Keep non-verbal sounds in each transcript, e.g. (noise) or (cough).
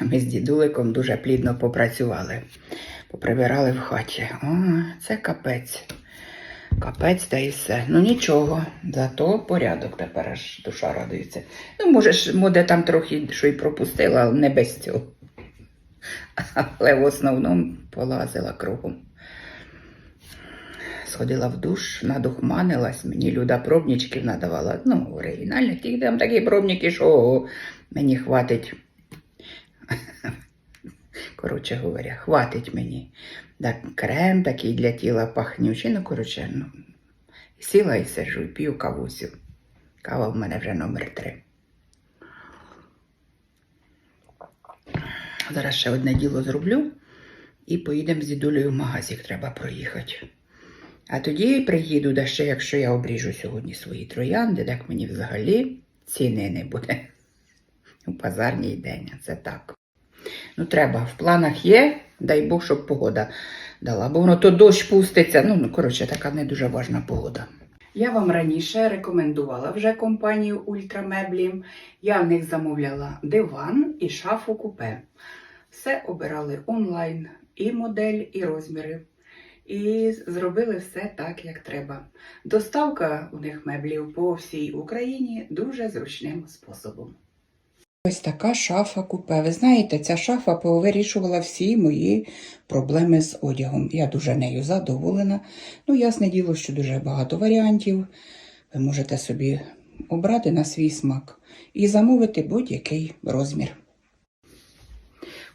Ми з дідуликом дуже плідно попрацювали, поприбирали в хаті. О, це капець. Капець та і все. Ну нічого, зато порядок тепер аж душа радується. Ну, може, ж, може, там трохи що й пропустила, але не без цього. Але в основному полазила кругом. Сходила в душ, надухманилась, мені люда пробничків надавала. Ну, оригінальних, там такі пробники, що мені хватить. Коротше говоря, хватить мені. Так, крем такий для тіла пахнючий. Ну, коротше, ну, сіла і сижу, і п'ю кавусю. Кава в мене вже номер три. Зараз ще одне діло зроблю і поїдемо з дідулею в магазик, треба проїхати. А тоді приїду, да ще якщо я обріжу сьогодні свої троянди, так мені взагалі ціни не буде. (laughs) У базарній день, це так. Ну, треба, в планах є, дай Бог, щоб погода дала. Бо воно то дощ пуститься. Ну, ну коротше, така не дуже важна погода. Я вам раніше рекомендувала вже компанію Ультрамеблі. Я в них замовляла диван і шафу купе. Все обирали онлайн, і модель, і розміри. І зробили все так, як треба. Доставка у них меблів по всій Україні дуже зручним способом. Ось така шафа купе. Ви знаєте, ця шафа повирішувала всі мої проблеми з одягом. Я дуже нею задоволена. Ну, ясне діло, що дуже багато варіантів. Ви можете собі обрати на свій смак і замовити будь-який розмір.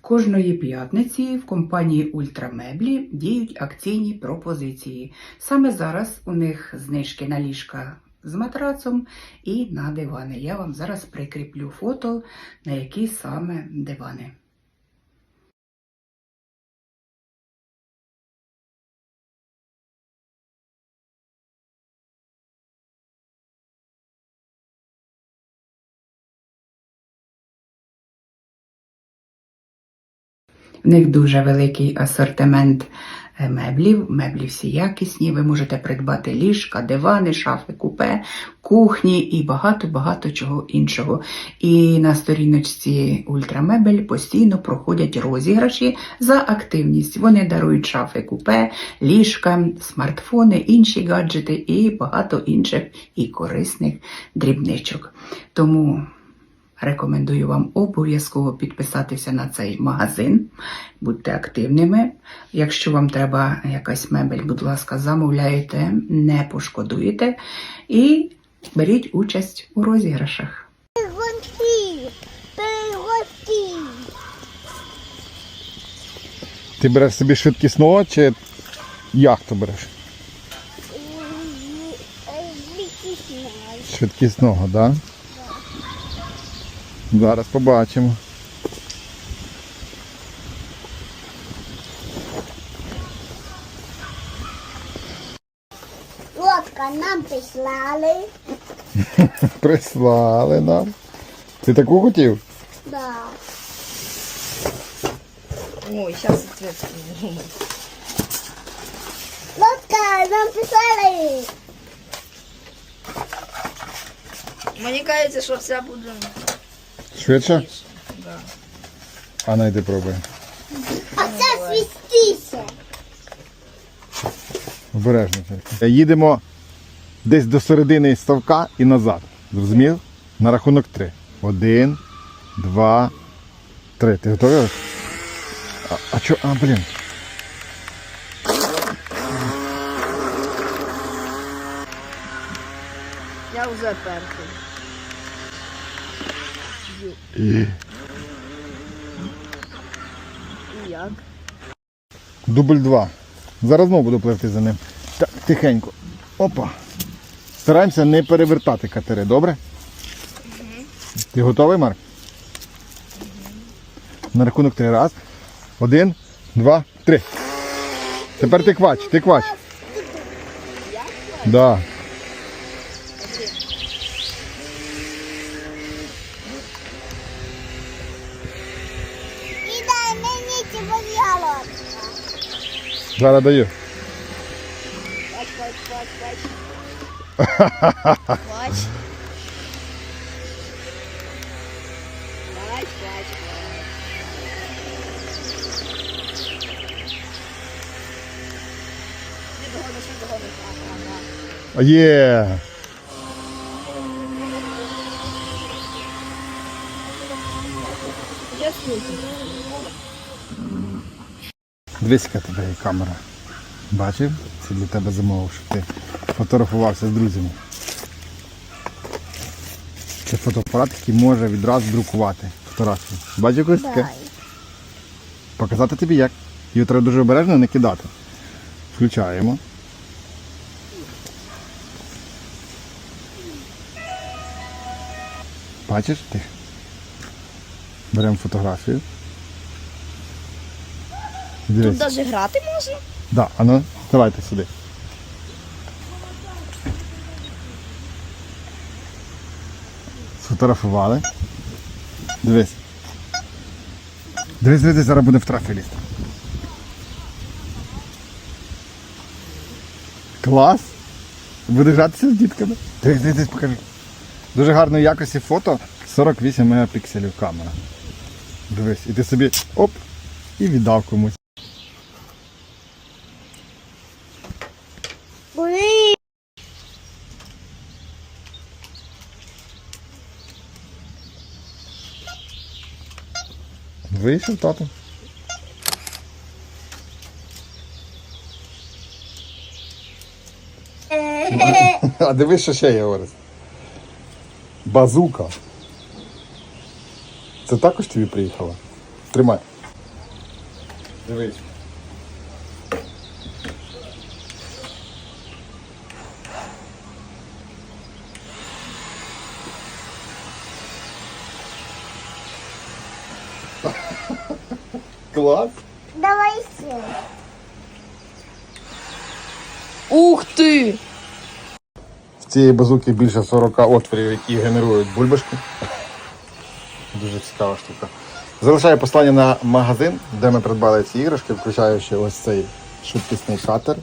Кожної п'ятниці в компанії Ультрамеблі діють акційні пропозиції. Саме зараз у них знижки на ліжка з матрацом і на дивани. Я вам зараз прикріплю фото, на які саме дивани. В них дуже великий асортимент меблів. Меблі всі якісні. Ви можете придбати ліжка, дивани, шафи, купе, кухні і багато-багато чого іншого. І на сторіночці Ультрамебель постійно проходять розіграші за активність. Вони дарують шафи, купе, ліжка, смартфони, інші гаджети і багато інших і корисних дрібничок. Тому Рекомендую вам обов'язково підписатися на цей магазин. Будьте активними. Якщо вам треба якась мебель, будь ласка, замовляйте, не пошкодуєте і беріть участь у розіграшах. Ти береш собі швидкісного чи яхту береш? Швидкісного, так? Да? Зараз побачимо. Лодка нам прислали. (laughs) Прислали нам. Ти таку хотів? Да. Ой, сейчас ответственно. Лодка нам прислали. Мені кажеться, що вся буде Швидше? Да. А найди пробуй. А це свістіся. Обережно тільки. Їдемо десь до середини ставка і назад. Зрозумів? На рахунок три. Один, два, три. Ти готовий? А, а чо? А, блін. Я вже перший. І... І як? Дубль два. Зараз знову буду пливти за ним. Так, тихенько. Опа. Стараємося не перевертати катери, добре? Ти готовий, Марк? На рахунок три. Раз. Один, два, три. Тепер ти квач, ти квач. Да. Зараз даю. Бач, бач, бач, бач. Бач. Бач, бач, бач. Є. Yeah. Я слухаю. Дивись, яка тебе є камера. Бачив? Це для тебе замовив, щоб ти фотографувався з друзями. Це фотоапарат, який може відразу друкувати фотографії. Бачив колись таке? Показати тобі як. Його треба дуже обережно не кидати. Включаємо. Бачиш ти? Беремо фотографію. Дивись. Тут навіть грати можна? Да, а ну, давайте сюди. Сфотографували. Дивись. Дивись, дивись, зараз буде в трафі лізти. Клас! Будеш гратися з дітками. Дивись, дивись, дивись, покажи. Дуже гарної якості фото 48 мегапікселів камера. Дивись, і ти собі оп, і віддав комусь. Вийшов тато. А дивись, що ще є Орес. Базука. Це також тобі приїхала? Тримай. Дивись. (laughs) Клас. Давай все. Ух ти! В цієї базуки більше 40 отворів, які генерують бульбашки. (laughs) Дуже цікава штука. Залишаю послання на магазин, де ми придбали ці іграшки, включаючи ось цей швидкісний катер.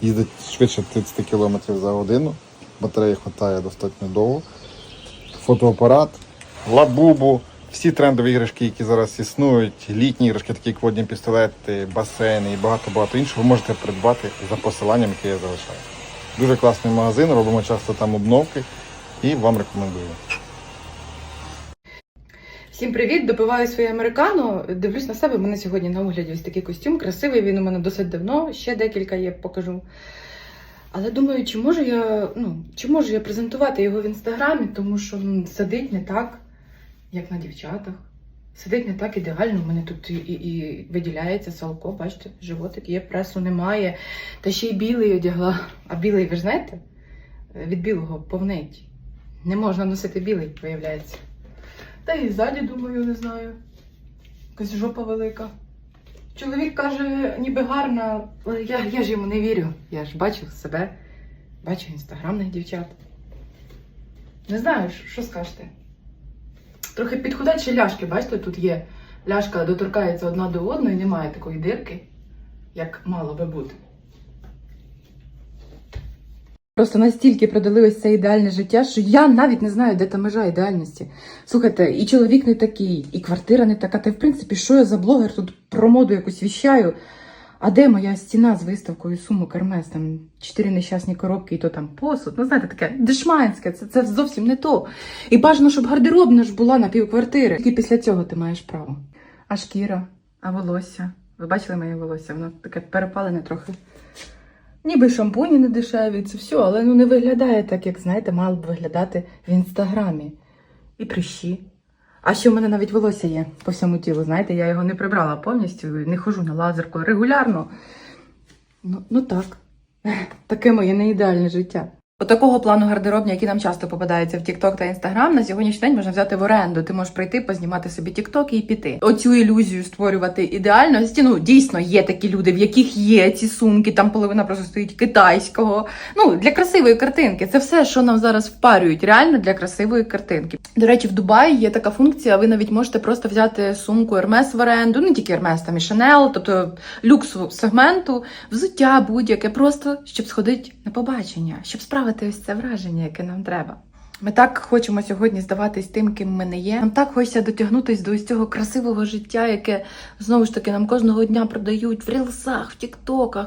Їздить швидше 30 км за годину. Батареї вистачає достатньо довго. Фотоапарат, лабубу, всі трендові іграшки, які зараз існують, літні іграшки, такі як водні пістолети, басейни і багато-багато іншого, ви можете придбати за посиланням, яке я залишаю. Дуже класний магазин, робимо часто там обновки і вам рекомендую. Всім привіт! Допиваю своє американо. Дивлюсь на себе. У мене сьогодні на огляді ось такий костюм. Красивий, він у мене досить давно, ще декілька є, покажу. Але думаю, чи можу я, ну, чи можу я презентувати його в інстаграмі, тому що м, сидить не так, як на дівчатах. Сидить не так ідеально. У мене тут і, і, виділяється салко, бачите, животик є, пресу немає. Та ще й білий одягла. А білий, ви ж знаєте, від білого повнить. Не можна носити білий, виявляється. Та і ззаді, думаю, не знаю. Якась жопа велика. Чоловік каже, ніби гарна, але я, я ж йому не вірю. Я ж бачу себе, бачу інстаграмних дівчат. Не знаю, що скажете. Трохи підходячі ляшки, бачите, тут є. Ляшка доторкається одна до одної, немає такої дирки, як мало би бути. Просто настільки продали ось це ідеальне життя, що я навіть не знаю, де та межа ідеальності. Слухайте, і чоловік не такий, і квартира не така. Та в принципі, що я за блогер тут про моду якусь віщаю. А де моя стіна з виставкою сумок Hermes? Там чотири нещасні коробки, і то там посуд. Ну, знаєте, таке дешманське, це, це зовсім не то. І бажано, щоб гардеробна ж була на півквартири. Тільки після цього ти маєш право. А шкіра, а волосся. Ви бачили моє волосся? Воно таке перепалене трохи. Ніби шампуні не дешеві, це все, але ну не виглядає так, як знаєте, мало б виглядати в інстаграмі. І прищі. А ще в мене навіть волосся є по всьому тілу. Знаєте, я його не прибрала повністю, не хожу на лазерку регулярно. Ну, ну так. (laughs) Таке моє не ідеальне життя. Отакого плану гардеробня, які нам часто попадаються в TikTok та Instagram, на сьогоднішній день можна взяти в оренду. Ти можеш прийти, познімати собі TikTok і піти. Оцю ілюзію створювати ідеальності. Ну дійсно є такі люди, в яких є ці сумки, там половина просто стоїть китайського. Ну для красивої картинки. Це все, що нам зараз впарюють, реально для красивої картинки. До речі, в Дубаї є така функція. Ви навіть можете просто взяти сумку Hermes в оренду, не тільки Hermes, там і Chanel, тобто люксу сегменту, взуття будь-яке, просто щоб сходити на побачення, щоб справити ось це враження, яке нам треба. Ми так хочемо сьогодні здаватись тим, ким ми не є. Нам так хочеться дотягнутись до ось цього красивого життя, яке знову ж таки нам кожного дня продають в рілсах, в тіктоках.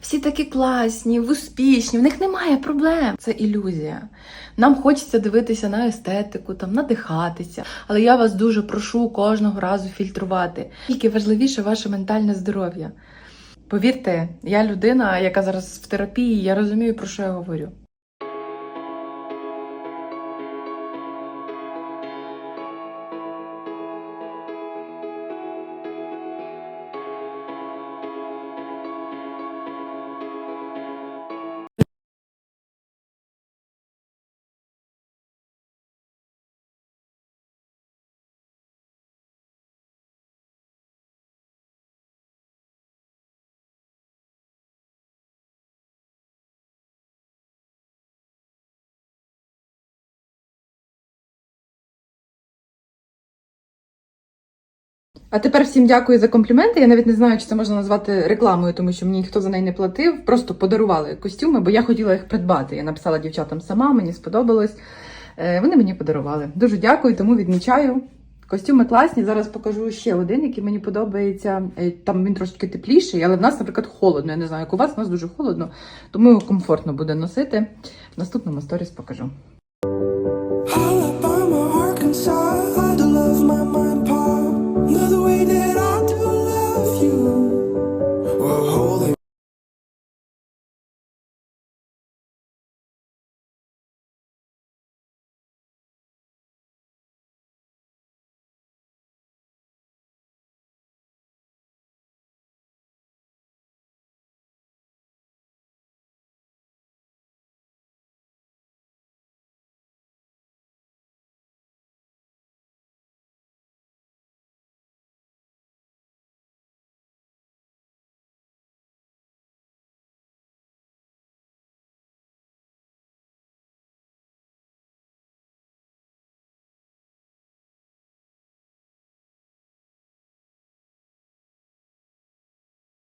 Всі такі класні, успішні, в них немає проблем. Це ілюзія. Нам хочеться дивитися на естетику, там надихатися. Але я вас дуже прошу кожного разу фільтрувати. Тільки важливіше ваше ментальне здоров'я. Повірте, я людина, яка зараз в терапії, я розумію, про що я говорю. А тепер всім дякую за компліменти. Я навіть не знаю, чи це можна назвати рекламою, тому що мені ніхто за неї не платив. Просто подарували костюми, бо я хотіла їх придбати. Я написала дівчатам сама, мені сподобалось. Е, Вони мені подарували. Дуже дякую, тому відмічаю. Костюми класні. Зараз покажу ще один, який мені подобається. Е, Там він трошки тепліший, але в нас, наприклад, холодно. Я не знаю, як у вас, у нас дуже холодно, тому комфортно буде носити. В наступному сторіс покажу.